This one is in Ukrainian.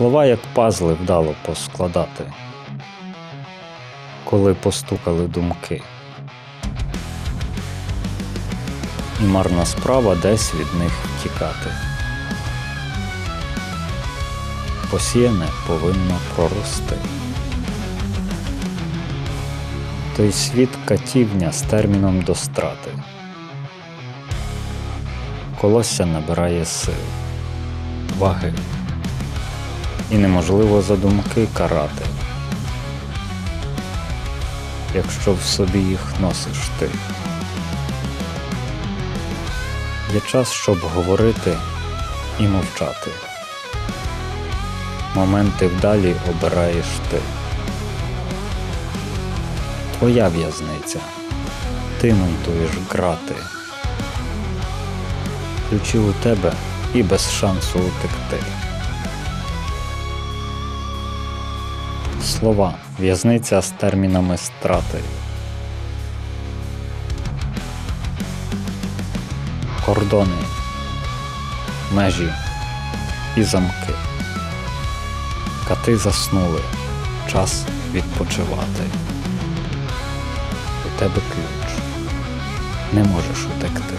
Слова, як пазли, вдало поскладати, коли постукали думки. І марна справа десь від них втікати. Посіяне повинно прорости. Той світ катівня з терміном до страти. Колосся набирає сил, ваги, і неможливо за думки карати, якщо в собі їх носиш ти. Є час, щоб говорити і мовчати. Моменти вдалі обираєш ти. Твоя в'язниця, ти монтуєш грати. Ключі у тебе і без шансу утекти. Слова, в'язниця з термінами страти. Кордони, межі і замки. Кати заснули, час відпочивати. У тебе ключ, не можеш утекти.